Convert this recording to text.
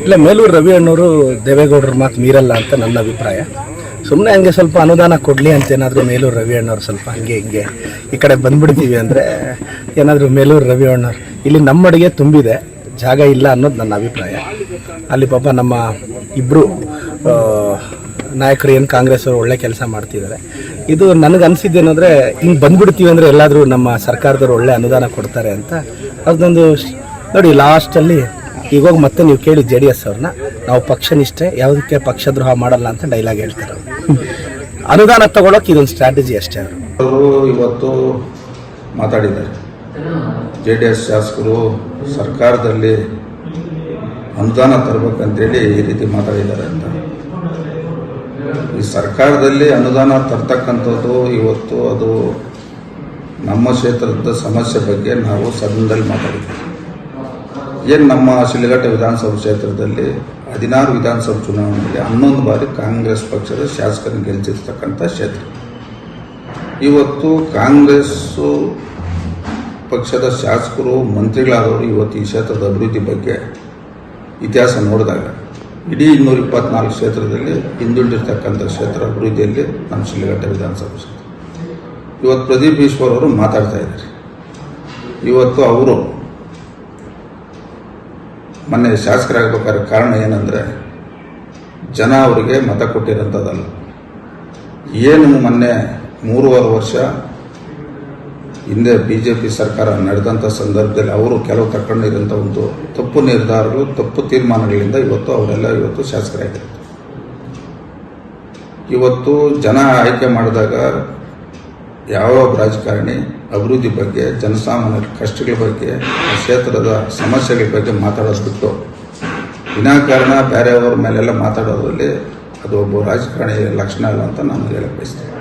ಇಲ್ಲ ಮೇಲೂರು ರವಿ ಅಣ್ಣವರು ದೇವೇಗೌಡರ ಮಾತು ಮೀರಲ್ಲ ಅಂತ ನನ್ನ ಅಭಿಪ್ರಾಯ. ಸುಮ್ಮನೆ ಹಂಗೆ ಸ್ವಲ್ಪ ಅನುದಾನ ಕೊಡಲಿ ಅಂತ ಏನಾದರೂ ಮೇಲೂರು ರವಿ ಅಣ್ಣವ್ರು ಸ್ವಲ್ಪ ಹಂಗೆ ಹಿಂಗೆ ಈ ಕಡೆ ಬಂದ್ಬಿಡ್ತೀವಿ ಅಂದರೆ ಏನಾದರೂ ಮೇಲೂರು ರವಿ ಅಣ್ಣವ್ರು. ಇಲ್ಲಿ ನಮ್ಮ ಅಡುಗೆ ತುಂಬಿದೆ, ಜಾಗ ಇಲ್ಲ ಅನ್ನೋದು ನನ್ನ ಅಭಿಪ್ರಾಯ. ಅಲ್ಲಿ ಪಾಪ ನಮ್ಮ ಇಬ್ಬರು ನಾಯಕರು ಏನು ಕಾಂಗ್ರೆಸ್ ಅವರು ಒಳ್ಳೆ ಕೆಲಸ ಮಾಡ್ತಿದ್ದಾರೆ. ಇದು ನನಗೆ ಅನಿಸಿದ್ದೇನೆಂದರೆ ಹಿಂಗೆ ಬಂದ್ಬಿಡ್ತೀವಿ ಅಂದರೆ ಎಲ್ಲಾದರೂ ನಮ್ಮ ಸರ್ಕಾರದವರು ಒಳ್ಳೆ ಅನುದಾನ ಕೊಡ್ತಾರೆ ಅಂತ. ಅದೊಂದು ನೋಡಿ ಲಾಸ್ಟಲ್ಲಿ ಈಗ ಹೋಗಿ ಮತ್ತೆ ನೀವು ಕೇಳಿ ಜೆ ಡಿ ಎಸ್ ಅವ್ರನ್ನ, ನಾವು ಪಕ್ಷ ನಿಷ್ಠೆ ಯಾವುದಕ್ಕೆ ಪಕ್ಷದ್ರೋಹ ಮಾಡಲ್ಲ ಅಂತ ಡೈಲಾಗ್ ಹೇಳ್ತಾರೆ ಅನುದಾನ ತಗೊಳಕ್ಕೆ ಇದೊಂದು ಸ್ಟ್ರಾಟಜಿ ಅಷ್ಟೇ ಅವರು. ಇವತ್ತು ಮಾತಾಡಿದ್ದಾರೆ. ಜೆ ಡಿ ಎಸ್ ಶಾಸಕರು ಸರ್ಕಾರದಲ್ಲಿ ಅನುದಾನ ತರಬೇಕಂತೇಳಿ ಈ ರೀತಿ ಮಾತಾಡಿದ್ದಾರೆ ಅಂತ. ಈ ಸರ್ಕಾರದಲ್ಲಿ ಅನುದಾನ ತರ್ತಕ್ಕಂಥದ್ದು ಇವತ್ತು ಅದು ನಮ್ಮ ಕ್ಷೇತ್ರದ ಸಮಸ್ಯೆ ಬಗ್ಗೆ ನಾವು ಸದನದಲ್ಲಿ ಮಾತಾಡಿದ್ವಿ ಏನು ನಮ್ಮ ಶಿಲಘಟ್ಟ ವಿಧಾನಸಭಾ ಕ್ಷೇತ್ರದಲ್ಲಿ ಹದಿನಾರು ವಿಧಾನಸಭಾ ಚುನಾವಣೆಯಲ್ಲಿ ಹನ್ನೊಂದು ಬಾರಿ ಕಾಂಗ್ರೆಸ್ ಪಕ್ಷದ ಶಾಸಕರನ್ನು ಗೆಲ್ಲಿಸಿರ್ತಕ್ಕಂಥ ಕ್ಷೇತ್ರ. ಇವತ್ತು ಕಾಂಗ್ರೆಸ್ಸು ಪಕ್ಷದ ಶಾಸಕರು, ಮಂತ್ರಿಗಳಾದವರು ಇವತ್ತು ಈ ಕ್ಷೇತ್ರದ ಅಭಿವೃದ್ಧಿ ಬಗ್ಗೆ ಇತಿಹಾಸ ನೋಡಿದಾಗ ಇಡೀ ಇನ್ನೂರ ಇಪ್ಪತ್ನಾಲ್ಕು ಕ್ಷೇತ್ರದಲ್ಲಿ ಹಿಂದುಳಿದಿರ್ತಕ್ಕಂಥ ಕ್ಷೇತ್ರ ಅಭಿವೃದ್ಧಿಯಲ್ಲಿ ನಮ್ಮ ಶಿಲಘಟ್ಟ ವಿಧಾನಸಭಾ ಕ್ಷೇತ್ರ. ಇವತ್ತು ಪ್ರದೀಪ್ ಈಶ್ವರ್ ಅವರು ಮಾತಾಡ್ತಾ ಇದ್ದಾರೆ. ಇವತ್ತು ಅವರು ಮೊನ್ನೆ ಶಾಸಕರಾಗಬೇಕಾದ್ರೆ ಕಾರಣ ಏನಂದರೆ, ಜನ ಅವರಿಗೆ ಮತ ಕೊಟ್ಟಿರೋಂಥದ್ದಲ್ಲ. ಏನು ಮೊನ್ನೆ ಮೂರುವರೆ ವರ್ಷ ಹಿಂದೆ ಬಿ ಜೆ ಪಿ ಸರ್ಕಾರ ನಡೆದಂಥ ಸಂದರ್ಭದಲ್ಲಿ ಅವರು ಕೆಲವು ತಗೊಂಡಿರೋಂಥ ಒಂದು ತಪ್ಪು ನಿರ್ಧಾರಗಳು, ತಪ್ಪು ತೀರ್ಮಾನಗಳಿಂದ ಇವತ್ತು ಅವರೆಲ್ಲ ಇವತ್ತು ಶಾಸಕರಾಗಿದ್ದಾರೆ. ಇವತ್ತು ಜನ ಆಯ್ಕೆ ಮಾಡಿದಾಗ ಯಾವ ರಾಜಕಾರಣಿ ಅಭಿವೃದ್ಧಿ ಬಗ್ಗೆ ಜನಸಾಮಾನ್ಯರ ಕಷ್ಟಗಳ ಬಗ್ಗೆ, ಕ್ಷೇತ್ರದ ಸಮಸ್ಯೆಗಳ ಬಗ್ಗೆ ಮಾತಾಡೋದು ವಿನಾಕಾರಣ ಬೇರೆಯವ್ರ ಮೇಲೆಲ್ಲ ಮಾತಾಡೋದ್ರಲ್ಲಿ ಅದು ಒಬ್ಬ ರಾಜಕಾರಣಿ ಲಕ್ಷಣ ಅಲ್ಲ ಅಂತ ನಾನು ಹೇಳಕ್ಕೆ ಬಯಸ್ತೇನೆ.